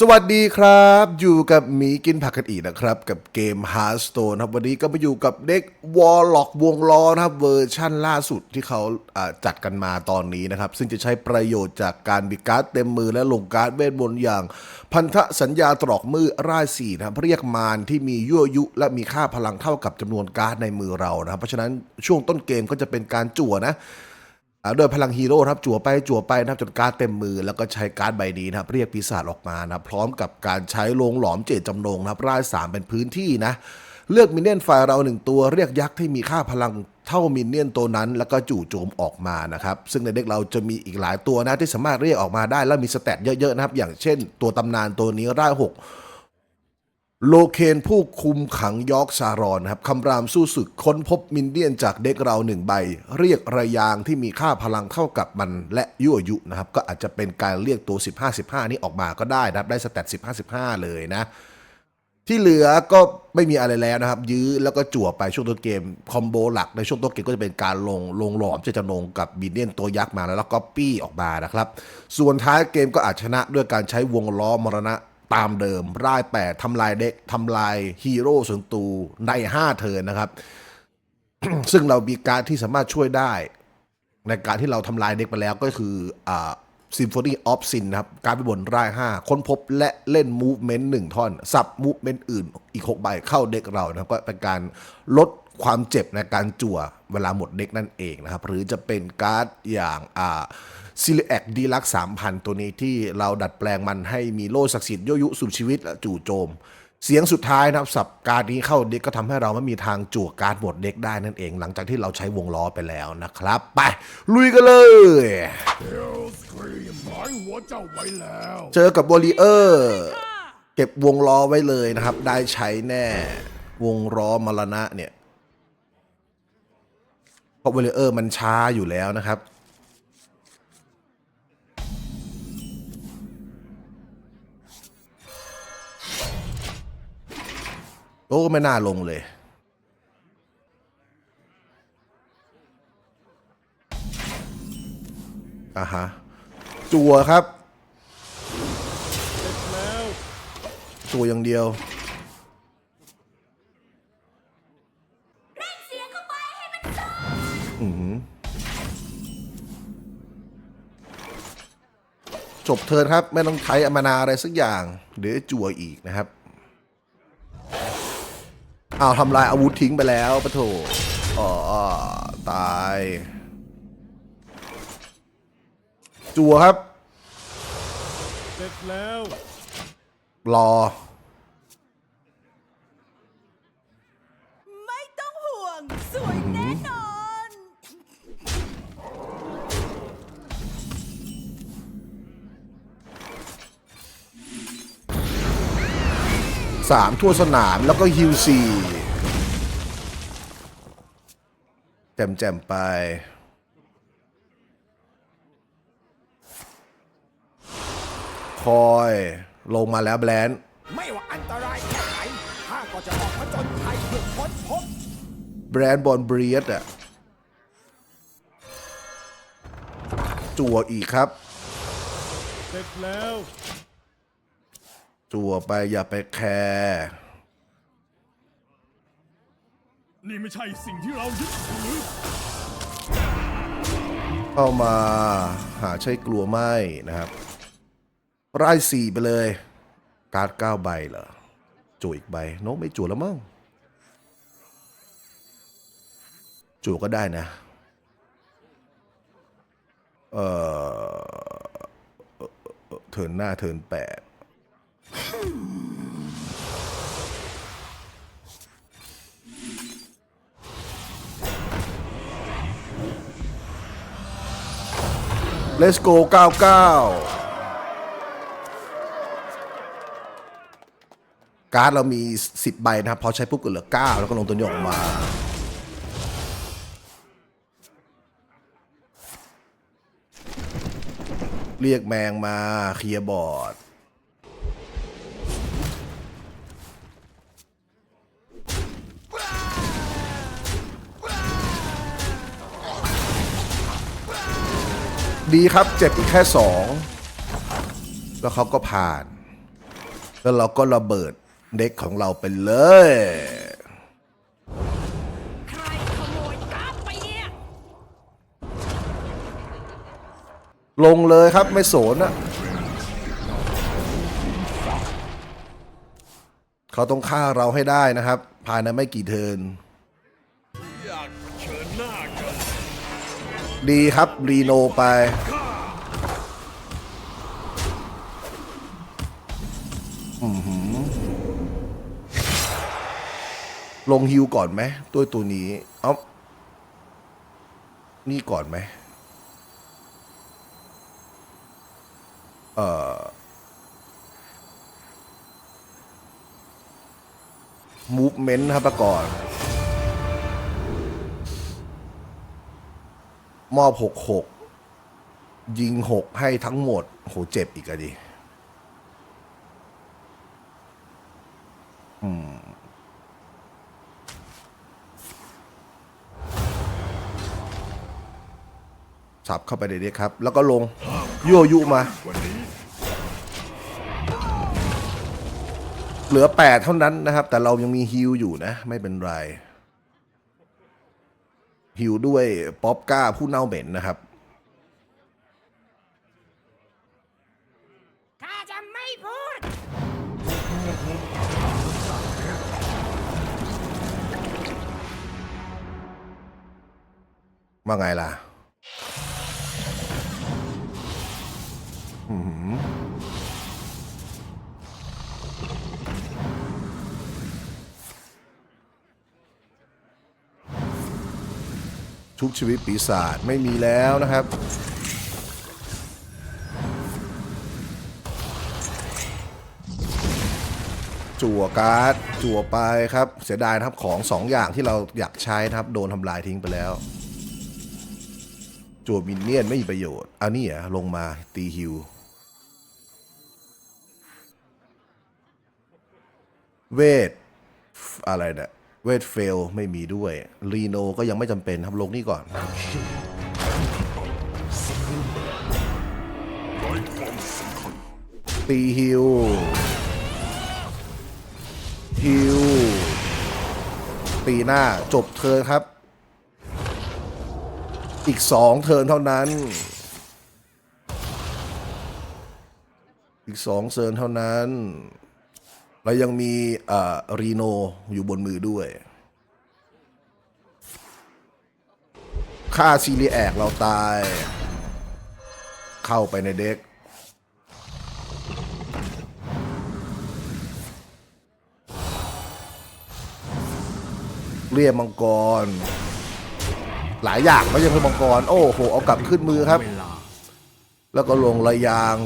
สวัสดีครับ อยู่กับหมีกินผักกันอีกนะครับ กับเกม Hearthstone ครับ วันนี้ก็มาอยู่กับเด็กวอลล็อกวงล้อนะครับเวอร์ชั่นล่าสุดที่เขาจัดกันมาตอนนี้นะครับ ซึ่งจะใช้ประโยชน์จากการมีการ์ดเต็มมือและลงการ์ดเวทมนต์อย่าง พันธสัญญาตรอกมือร่ายสี่นะครับเรียกมารที่มียั่วยุ และมีค่าพลังเท่ากับจำนวนการ์ดในมือเรานะครับเพราะฉะนั้นช่วงต้นเกมก็จะเป็นการจั่วนะ อ่าด้วยพลังฮีโร่ครับจั่วไปจั่วไปนะครับจนการเต็มมือ แล้วก็ใช้การใบนี้นะครับเรียกปีศาจออกมานะพร้อมกับการใช้โลงหลอมเจตจำนงนะครับร่ายสามเป็นพื้นที่นะเลือกมินเนี่ยนฝ่ายเราหนึ่งตัวเรียกยักษ์ที่มีค่าพลังเท่ามินเนี่ยนตัวนั้น แล้วก็จู่โจมออกมานะครับซึ่งในเด็กเราจะมีอีกหลายตัวนะที่สามารถเรียกออกมาได้ แล้วมีสเตตเยอะๆนะครับอย่างเช่น ตัวตำนานตัวนี้ร่ายหก โลเคนผู้คุมขังยอร์กซารอนครับคำรามสู้ศึกค้นพบมินเดียนจากเด็กเราหนึ่งใบ เรียกระยางที่มีค่าพลังเท่ากับมันและยั่วยุนะครับ ก็อาจจะเป็นการเรียกตัว 15 15 นี้ออกมาก็ได้นะครับ ได้สแตท15 15 เลยนะ ที่เหลือก็ไม่มีอะไรแล้วนะครับ ยื้อแล้วก็จั่วไปช่วงต้นเกม คอมโบหลักในช่วงต้นเกมก็จะเป็นการลงลงหลอมเจตจำนงกับบินเนียนตัวยักษ์มาแล้วก็ปี้ออกมานะครับ ส่วนท้ายเกมก็อาจชนะด้วยการใช้วงล้อมรณะ ตามเดิมร่ายแปดทำลายเด็กทำลายฮีโร่ส่วนตูใน 5 เทิร์นนะครับ ซึ่งเรามีการที่สามารถช่วยได้ ในการที่เราทำลายเด็กไปแล้วก็คืออ่า Symphony of Sin นะครับ การไปบนร่าย 5 ค้นพบและเล่น Movement 1ท่อน สับ Movement อื่นอีก 6 ใบเข้าเด็กเรานะครับ ก็เป็นการลดความเจ็บในการจั่วเวลาหมดเด็กนั่นเองนะครับ หรือจะเป็นการ์ดอย่างอ่า ซิลิแอคดีลักสามพันตัวนี้ที่เราดัดแปลงมันให้มีโล่ศักดิ์สิทธิ์ยั่วยุสู่ชีวิตและจู่โจม เสียงสุดท้ายนะครับสับการนี้เข้าเด็กก็ทำให้เราไม่มีทางจั่วการหมดเด็กได้นั่นเอง หลังจากที่เราใช้วงล้อไปแล้วนะครับ ไป ลุยกันเลยเฮลสครีมหมายหัวเจ้าไว้แล้วเจอกับวอริเออร์เก็บวงล้อไว้เลยนะครับ ได้ใช้แน่วงล้อมรณะเนี่ยเพราะวอริเออร์มันช้าอยู่แล้วนะครับ โอ้ไม่น่าลงเลย อะฮะ จัวครับตัวอย่างเดียวอื้อหือจบเทิร์นครับ ไม่ต้องใช้อมานาอะไรสักอย่างเดี๋ยวจั่วอีกนะครับ อ้าวทำลายอาวุธทิ้งไปแล้วปะโถอ๋อตาย จั่วครับ เสร็จแล้ว รอ ไม่ต้องห่วง สวยแน่นอน สามทั่วสนามแล้วก็ฮิวซี แจมแจมๆไป คอย ลงมาแล้วแบรนด์ไม่ว่าอันตรายแค่ไหนข้าก็จะออกผจญภัยเพื่อค้นพบแบรนด์บอลเบรียดอะจั่วอีกครับ เสร็จแล้ว จั่วไปอย่าไปแคร์ นี่ไม่ใช่สิ่งที่เรายึดถือเข้ามาหาใช่กลัวไม่นะครับไร่สี่ไปเลย การ์ดเก้าใบเหรอจั่อีกใบโน้ไม่จั่แล้วมั้งจั่ก็ได้นะเอ่อเทินหน้าเทินแปด Let's go 99 การ์ดเรามี 10 ใบนะครับ พอใช้ปุ๊บก็เหลือ 9 แล้วก็ลงตัวยออกมา เรียกแมงมาเคลียร์บอร์ด ดีครับเจ็บอีกแค่สองแล้วเขาก็ผ่าน แล้วเราก็ระเบิดเด็กของเราไปเลย ใครขโมยการ์ดไปเนี่ยลงเลยครับไม่สนอะเขาต้องฆ่าเราให้ได้นะครับ ภายในไม่กี่เทิร์น ดีครับ รีโนไป ลงฮิวก่อนไหมตัวตัวนี้ เอานี่ก่อนไหม เออมูฟเมนต์ครับก่อน มอบหกหกยิงหกให้ทั้งหมด โหเจ็บอีกอะดิสับเข้าไปเด็กครับ แล้วก็ลงยั่วยุมา เหลือ 8 เท่านั้นนะครับ แต่เรายังมีฮิลอยู่นะ ไม่เป็นไร ฮิลด้วยป๊อปก้าผู้เน่าเหม็นนะครับ ข้าจะไม่พูด ว่าไงล่ะ อื้อ หือชุบชีวิตปีศาจไม่มีแล้วนะครับ จั่วการ์ดจั่วไปครับ เสียดายนะครับของสองอย่างที่เราอยากใช้นะครับ โดนทำลายทิ้งไปแล้ว จั่วมินเนี่ยนไม่มีประโยชน์เอานี่เหรอะลงมาตีฮิวเวทอะไรเนี่ย เวทเฟลไม่มีด้วยรีโนก็ยังไม่จำเป็นครับลงนี่ก่อน ตีฮิวฮิวตีหน้าจบเทิร์นครับ อีกสองเทิร์นเท่านั้น อีกสองเทิร์นเท่านั้น แล้วยังมีเอ่อรีโนอยู่บนมือด้วย ค่าซีรีแอกเราตาย เข้าไปในเด็ก เรียกมังกร หลายอย่างไม่ใช่เพื่อมังกร โอ้โห เอากลับขึ้นมือครับ แล้วก็ลงระยาง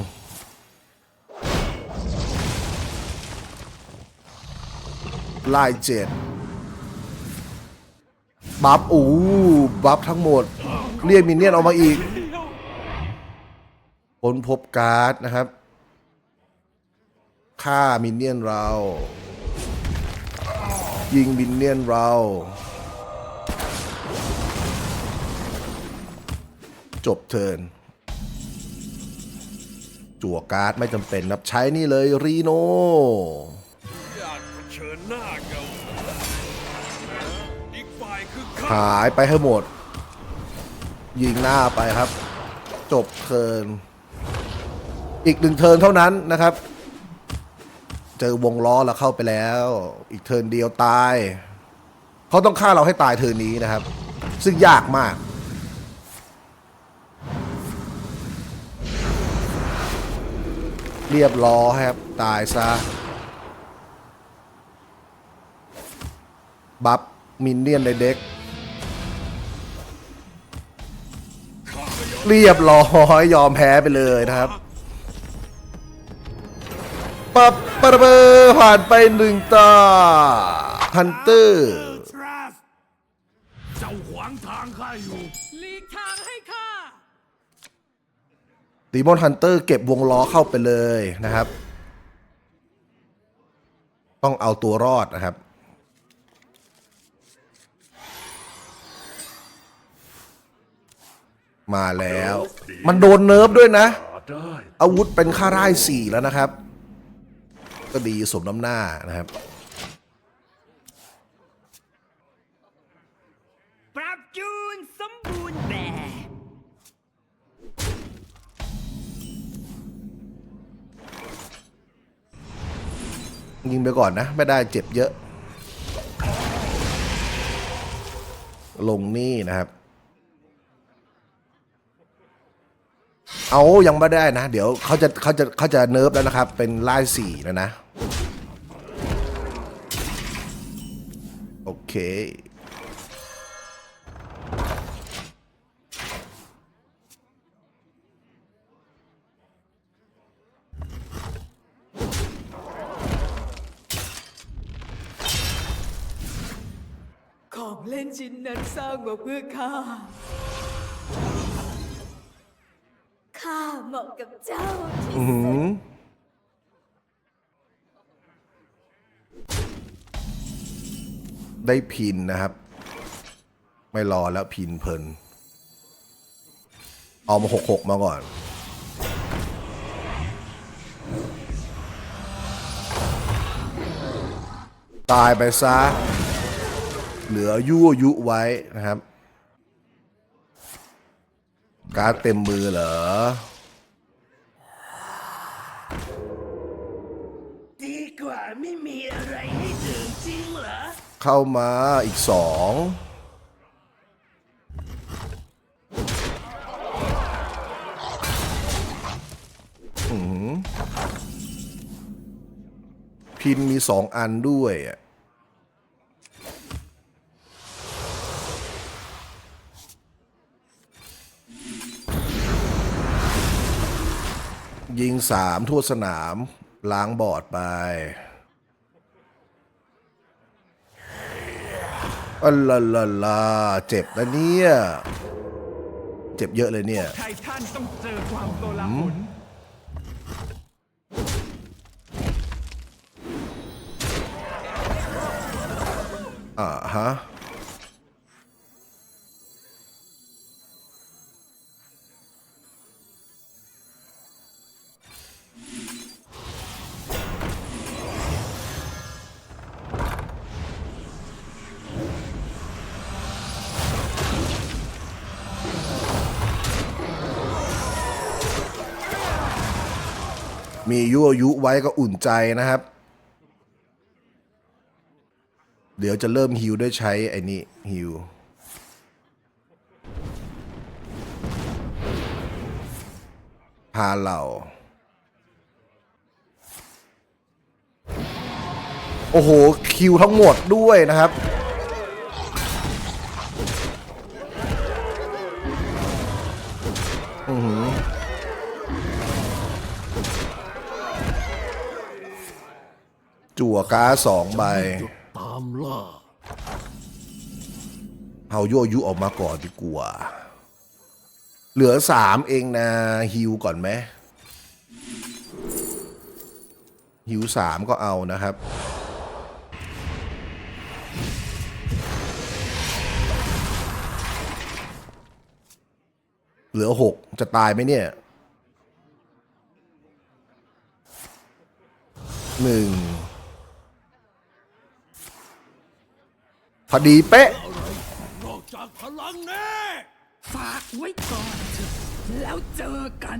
ไล่เจ็ดบัฟอู้บัฟทั้งหมด เรียกมินเนี่ยนออกมาอีกค้นพบการ์ดนะครับฆ่ามินเนี่ยนเรา ยิงมินเนี่ยนเราจบเทิร์นจั่วการ์ดไม่จำเป็นครับใช้นี่เลยรีโน หน้ากับอีกฝ่ายคือข้าหายไปให้หมด ยิงหน้าไปครับ จบเทิร์นอีกหนึ่งเทิร์นเท่านั้นนะครับ เจอวงล้อแล้วเข้าไปแล้ว อีกเทิร์นเดียวตาย เขาต้องฆ่าเราให้ตายเทิร์นนี้นะครับ ซึ่งยากมาก เรียบร้อยครับ ตายซะ บัฟมินเนี่ยนในเด็ก เรียบร้อยยอมแพ้ไปเลยนะครับปับปะระเบอผ่านไปหนึ่งตาฮันเตอร์เจ้าขวางทางข้าอยู่หลีกทางให้ข้าดีมอนฮันเตอร์เก็บวงล้อเข้าไปเลยนะครับ ต้องเอาตัวรอดนะครับ มาแล้ว มันโดนเนิร์ฟด้วยนะ อาวุธเป็นค่าร่ายสี่แล้วนะครับ ก็ดีสมน้ำหน้านะครับปรับจูนสมบูรณ์แบบยิงไปก่อนนะ ไม่ได้เจ็บเยอะ ลงนี่นะครับ เอายังไม่ได้นะ เดี๋ยวเขาจะเขาจะเขาจะเนิร์ฟแล้วนะครับ เป็นไล่สี่แล้วนะ โอเค ของเล่นชิ้นนั้นสร้างมาเพื่อข้า เหมาะกับเจ้าที่อือหือได้พินนะครับ ไม่รอแล้วพินเพลิน เอามาหกหกมาก่อน ตายไปซะ เหลือยั่วยุไว้นะครับ การ์ดเต็มมือเหรอ มีอะไรให้ดื่มจริงเหรอ เข้ามาอีกสองพินมีสองอันด้วยอะยิงสามทั่วสนาม ล้างบอร์ดไป อัลลาลาลาเจ็บนะเนี่ย เจ็บเยอะเลยเนี่ย ไททันต้องเจอความโกลาหลอ่าฮะ มียั่วยุไว้ก็อุ่นใจนะครับ เดี๋ยวจะเริ่มฮิวด้วยใช้ไอ้นี่ฮิวพาเหล่า โอ้โห คิวทั้งหมดด้วยนะครับอือหือ จั่วก้าสองใบตามล่าเอายั่วยุออกมาก่อนดีกว่าเหลือสามเองนะฮิวก่อนไหมฮิวสามก็เอานะครับ เหลือหกจะตายไหมเนี่ยหนึ่ง พอดีเป๊ะนอกจากพลังแน่ฝากไว้ก่อนเถอะแล้วเจอกัน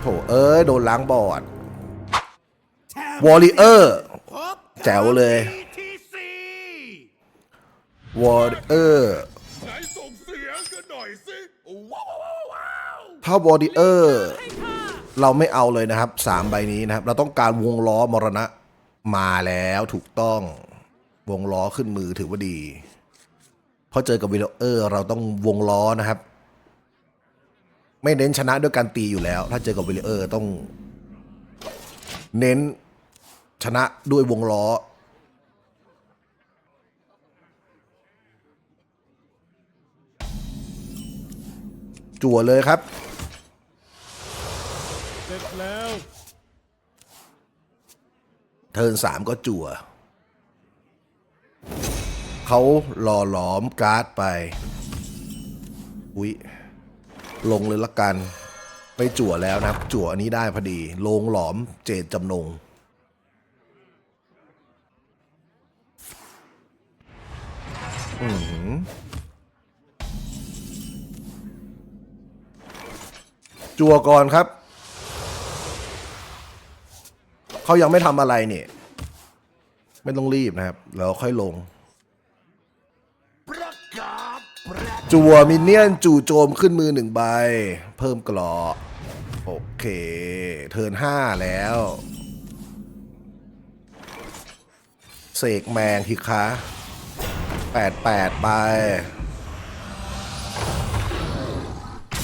โถเอ้ยโดนล้างบอร์ดวอริเออร์พบแจ๋วเลยทีซีวอริเออร์ไหนส่งเสียงกันหน่อยสิว้าวว้าวว้าวถ้าวอริเออร์เราไม่เอาเลยนะครับสามใบนี้นะครับ เราต้องการวงล้อมรณะ มาแล้วถูกต้องวงล้อขึ้นมือถือว่าดีเพราะเจอกับวิลเออร์เราต้องวงล้อนะครับ ไม่เน้นชนะด้วยการตีอยู่แล้ว ถ้าเจอกับวิลเออร์ต้อง เน้นชนะด้วยวงล้อจั่วเลยครับ เสร็จแล้ว เทิร์นสามก็จั่วเขาหล่อหลอมการ์ดไป อุ๊ย ลงเลยละกัน ไปจั่วแล้วนะจั่วอันนี้ได้พอดี ลงหลอมเจตจำนง อือหือจั่วก่อนครับ เขายังไม่ทำอะไรเนี่ย ไม่ต้องรีบนะครับแล้วค่อยลง จัวมินเนี่ยนจู่โจมขึ้นมือหนึ่งใบ เพิ่มกรอโอเค เทิร์นห้าแล้วเสกแมงทีคะแปดแปดใบ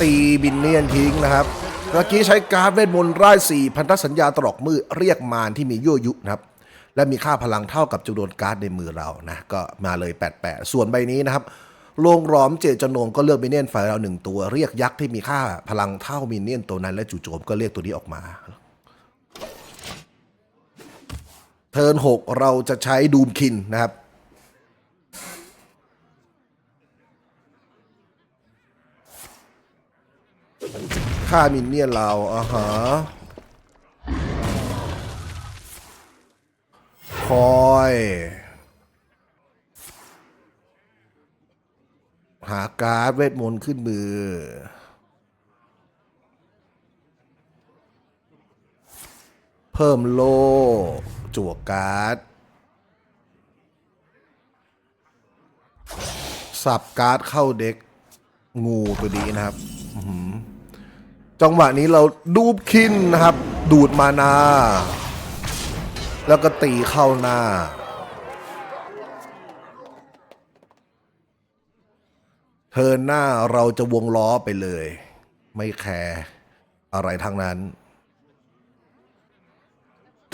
ตีบินเนียนทิ้งนะครับ เมื่อกี้ใช้การเวทมนต์ไร่สี่พันธสัญญาตรอกมือเรียกมารที่มียั่วยุนะครับ และมีค่าพลังเท่ากับจำนวนการ์ดในมือเรานะ ก็มาเลย 88 ส่วนใบนี้นะครับโลงหลอมเจตจำนงก็เลือกมินเนี่ยนฝ่ายเราหนึ่งตัว เรียกยักษ์ที่มีค่าพลังเท่ามินเนี่ยนตัวนั้น และจู่โจมก็เรียกตัวนี้ออกมาเทิร์น6เราจะใช้ดูมคินนะครับ ค่ามินเนี่ยนเราอ่าฮะคอย หาการ์ดเวทมนต์ขึ้นมือ เพิ่มโลจั่วการ์ดสับการ์ดเข้าเด็กงูตัวนี้นะครับ จังหวะนี้เราดูบคินนะครับ ดูดมานา แล้วก็ตีเข้าหน้าเทินหน้าเราจะวงล้อไปเลย ไม่แคร์อะไรทั้งนั้น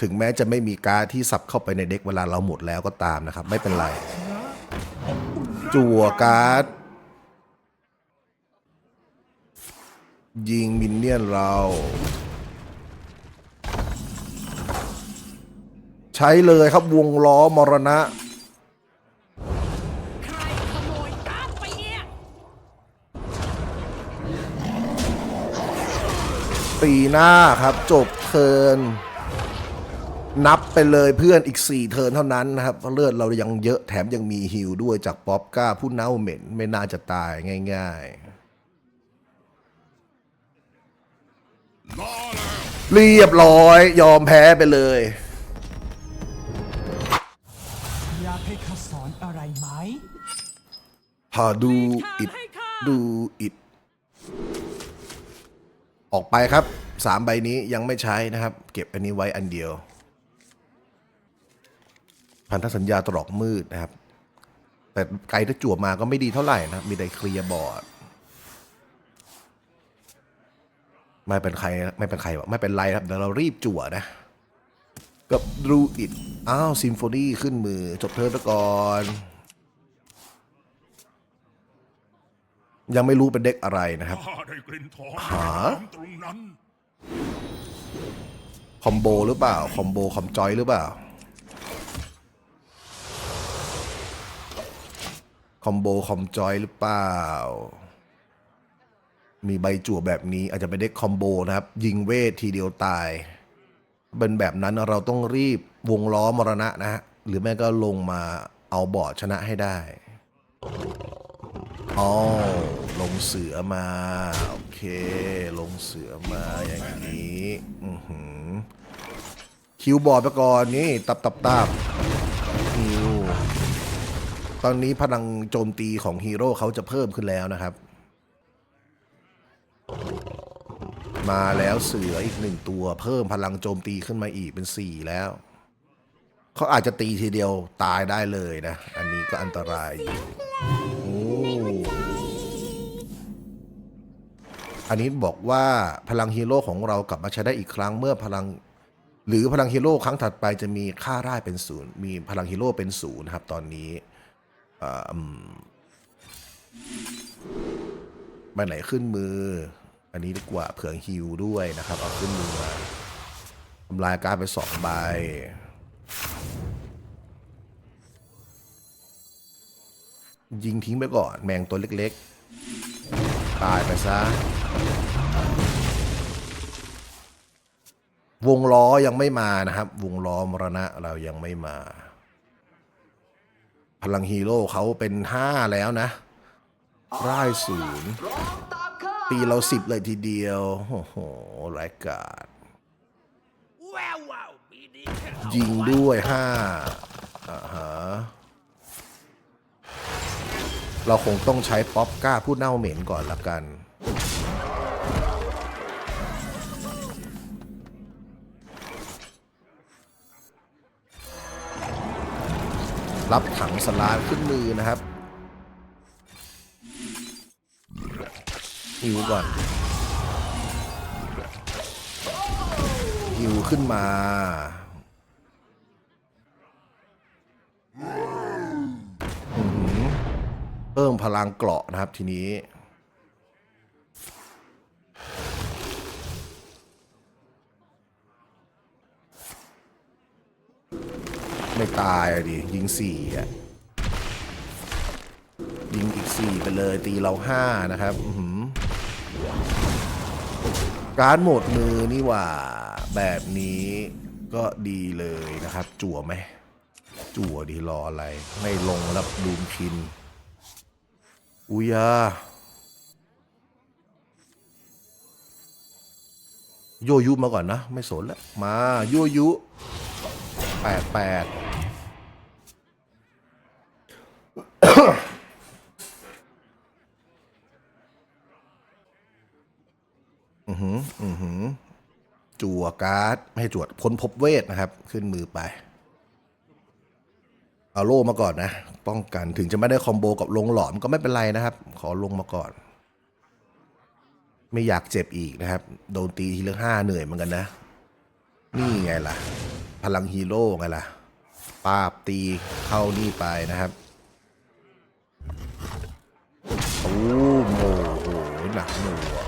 ถึงแม้จะไม่มีการดที่สับเข้าไปในเด็กเวลาเราหมดแล้วก็ตามนะครับ ไม่เป็นไร จั่วการ์ด ยิงมินเนี่ยนเรา ใช้เลยครับวงล้อมรณะ ใครขโมยก้านไปเนี่ยปีหน้าครับ จบเทิร์นนับไปเลยเพื่อนอีก 4 เทิร์นเท่านั้นนะครับเพราะเลือดเรายังเยอะแถมยังมีฮิลด้วยจากป๊อปก้าผู้เน่าเหม็นไม่น่าจะตายง่าย ๆ เรียบร้อย ยอมแพ้ไปเลย อยากให้ข้าสอนอะไรไหมพาดูอิดดูอิดออกไปครับสามใบนี้ยังไม่ใช้นะครับ เก็บอันนี้ไว้อันเดียว พันธสัญญาตรอกมืดนะครับ แต่ไกลถ้าจั่วมาก็ไม่ดีเท่าไหร่นะ มีได้เคลียร์บอร์ด ไม่เป็นใครนะไม่เป็นใครวะไม่เป็นไรครับเดี๋ยวเรารีบจั่วนะกับดูอิดอ้าวซิมโฟนีขึ้นมือจบเทิร์นไปก่อน ยังไม่รู้เป็นเด็กอะไรนะครับข้าได้กลิ่นทองหาตรงนั้นคอมโบหรือเปล่า คอมโบคอมจอยหรือเปล่า คอมโบคอมจอยหรือเปล่า มีใบจั่วแบบนี้อาจจะเป็นเด็กคอมโบนะครับ ยิงเวททีเดียวตาย เป็นแบบนั้นเราต้องรีบวงล้อมรณะนะฮะหรือแม่ก็ลงมาเอาบอดชนะให้ได้อ๋อลงเสือมา โอเค ลงเสือมาอย่างนี้อือหือคิวบอร์ดไปก่อนนี่ตับตับตับคิวตอนนี้พลังโจมตีของฮีโร่เขาจะเพิ่มขึ้นแล้วนะครับ มาแล้วเสืออีกหนึ่งตัว เพิ่มพลังโจมตีขึ้นมาอีกเป็นสี่แล้วเขาอาจจะตีทีเดียวตายได้เลยนะ อันนี้ก็อันตรายอยู่โอ้อันนี้บอกว่าพลังฮีโร่ของเรากลับมาใช้ได้อีกครั้งเมื่อพลัง หรือพลังฮีโร่ครั้งถัดไปจะมีค่าร่ายเป็นศูนย์มีพลังฮีโร่เป็นศูนย์ครับ ตอนนี้เอออืมใบไหนขึ้นมือ อันนี้ดีกว่าเผื่อฮิวด้วยนะครับ เอาขึ้นมือมาทำลายการไปสองใบยิงทิ้งไปก่อนแมงตัวเล็กๆ ตายไปซะ วงล้อยังไม่มานะครับ วงล้อมรณะเรายังไม่มา พลังฮีโร่เขาเป็นห้าแล้วนะร่ายศูนย์ ตีเราสิบเลยทีเดียว โอ้โหรายกาดยิงด้วยห้าอ่าฮะเราคงต้องใช้ป๊อปก้าผู้เน่าเหม็นก่อนละกัน รับถังสลามขึ้นมือนะครับ ฮิวก่อนฮิวขึ้นมาเพิ่มพลังเกราะนะครับทีนี้ ไม่ตายดิ ยิงสี่อะ ยิงอีกสี่ไปเลยตีเราห้านะครับ อื การดโหมดมือนี่ว่า แบบนี้ก็ดีเลยนะครับ จั่วไหม จั่วดีรออะไร ไม่ลงแล้วดูมคิน อุยาโยยุมาก่อนนะ ไม่สนแล้ว มาโยยุแปดแปด อือหือ อือหือ จั่วการ์ด ไม่ให้จวดพ้นพบเวทนะครับ ขึ้นมือไป เอาโล่มาก่อนนะ ป้องกันถึงจะไม่ได้คอมโบกับลงหลอมก็ไม่เป็นไรนะครับ ขอลงมาก่อน ไม่อยากเจ็บอีกนะครับ โดนตีทีละห้าเหนื่อยเหมือนกันนะ นี่ไงล่ะ พลังฮีโร่ไงล่ะปาบตีเข้านี่ไปนะครับโอ้โหหนักหน่วง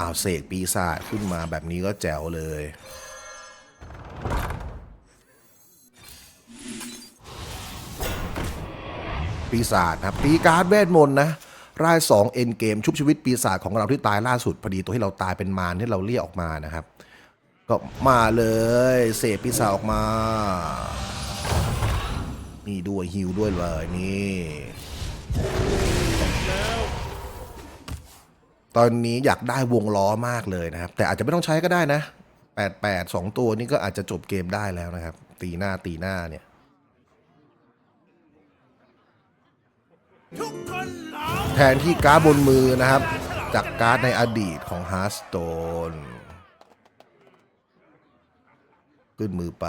อ้าวเสกปีศาจขึ้นมาแบบนี้ก็แจ๋วเลย ปีศาจนะครับตีการ์ดเวทมนต์นะร่ายสองเอ็นเกมชุบชีวิตปีศาจของเราที่ตายล่าสุดพอดีตัวที่เราตายเป็นมารที่เราเรียกออกมานะครับ ก็มาเลยเสพปีศาจออกมานี่ด้วยฮิวด้วยเลยนี่ ตอนนี้อยากได้วงล้อมากเลยนะครับ แต่อาจจะไม่ต้องใช้ก็ได้นะ 8 8 2 ตัวนี้ก็อาจจะจบเกมได้แล้วนะครับ ตีหน้าตีหน้าเนี่ย แทนที่การ์ดบนมือนะครับ จากการ์ดในอดีตของฮาร์สโตนขึ้นมือไป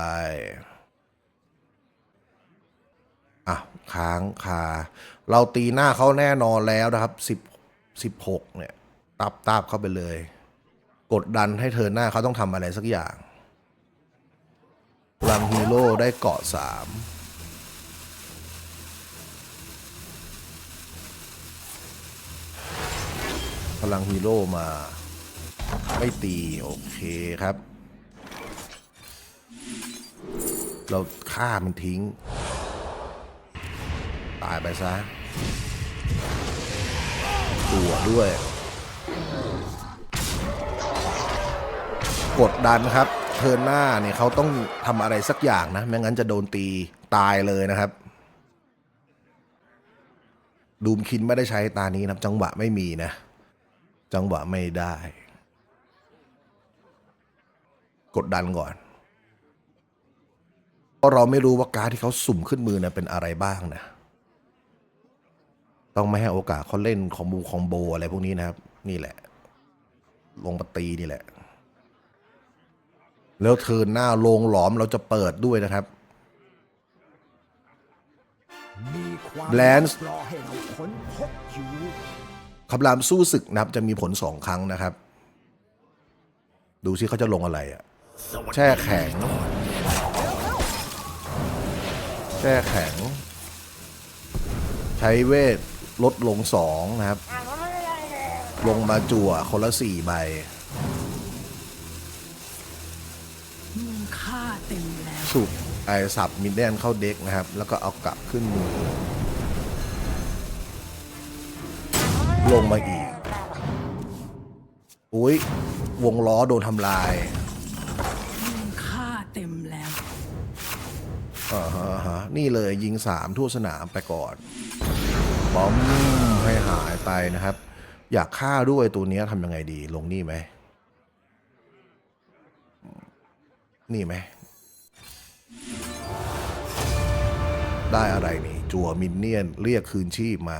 อะค้างคา เราตีหน้าเขาแน่นอนแล้วนะครับสิบสิบหกเนี่ย ตับตับเข้าไปเลย กดดันให้เธอหน้าเขาต้องทำอะไรสักอย่างพลังฮีโร่ได้เกาะสามพลังฮีโร่มา ไม่ตี โอเคครับ เราฆ่ามันทิ้ง ตายไปซะตัวด้วย กดดันครับเทิร์นหน้าเนี่ยเขาต้องทำอะไรสักอย่างนะ ไม่งั้นจะโดนตีตายเลยนะครับ ดูมคินไม่ได้ใช้ตานี้นะจังหวะไม่มีนะ จังหวะไม่ได้ กดดันก่อนเพราะเราไม่รู้ว่าการที่เขาสุ่มขึ้นมือนะเป็นอะไรบ้างนะ ต้องไม่ให้โอกาสเขาเล่นคอมบูคอมโบอะไรพวกนี้นะครับ นี่แหละ ลงปตีนี่แหละ แล้วเทินหน้าลงหลอมเราจะเปิดด้วยนะครับมีความ Lance รอให้เราค้นพบอยู่คำรามสู้ศึกนะครับ จะมีผลสองครั้งนะครับ ดูซิเขาจะลงอะไรอะ แช่แข็ง แช่แข็ง ใช้เวทลดลงสองนะครับ ลงมาจั่วคนละสี่ใบมึงฆ่าเต็มแล้วสุกไอสับมินเดนเข้าเด็กนะครับ แล้วก็เอากลับขึ้นมือ ลงมาอีก อุ้ยวงล้อโดนทำลายค่าเต็มแล้วอ่าฮะอ่าฮะนี่เลยยิงสามทั่วสนามไปก่อนบอมให้หายไปนะครับ อยากฆ่าด้วยตัวนี้ทำยังไงดี ลงนี่ไหม นี่ไหม ได้อะไรนี่ จั่วมินเนี่ยน เรียกคืนชีพมา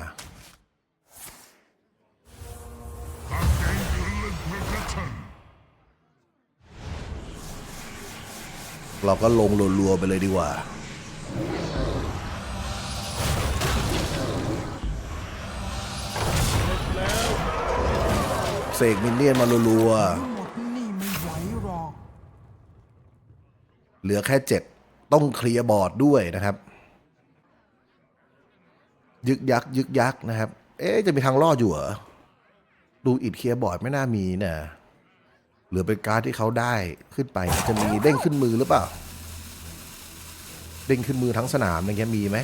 เราก็ลงรัวๆไปเลยดีกว่า สกมินเนี่ยนมารัวทั้งหมดนี่ไม่ไหวหรอกๆเหลือแค่เจ็ดต้องเคลียร์บอร์ดด้วยนะครับ ยึกยักยึกยักนะครับ เอ๊ะจะมีทางรอดอยู่เหรอดูอิดเคลียร์บอร์ดไม่น่ามีนะหรือเป็นการ์ดที่เขาได้ขึ้นไปจะมีเด้งขึ้นมือหรือเปล่า เด้งขึ้นมือทั้งสนามอย่างเงี้ยมีไหม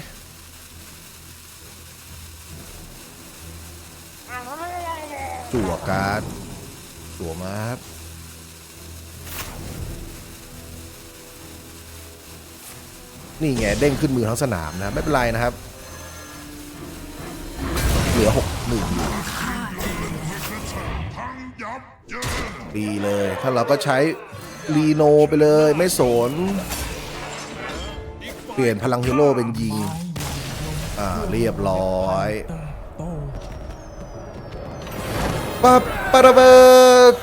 จั่วการ์ดจั่วมาครับนี่ไงเด้งขึ้นมือทั้งสนามนะ ไม่เป็นไรนะครับ เหลือหกหนึ่งอยู่ดีเลย ถ้าเราก็ใช้รีโนไปเลยไม่สน เปลี่ยนพลังฮีโร่เป็นยิง อ่า เรียบร้อย ปะปะระเบอ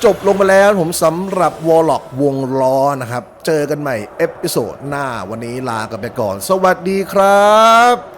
จบลงมาแล้วผมสำหรับวอลล็อกวงล้อนะครับ เจอกันใหม่เอพิโซดหน้าวันนี้ลากันไปก่อน สวัสดีครับ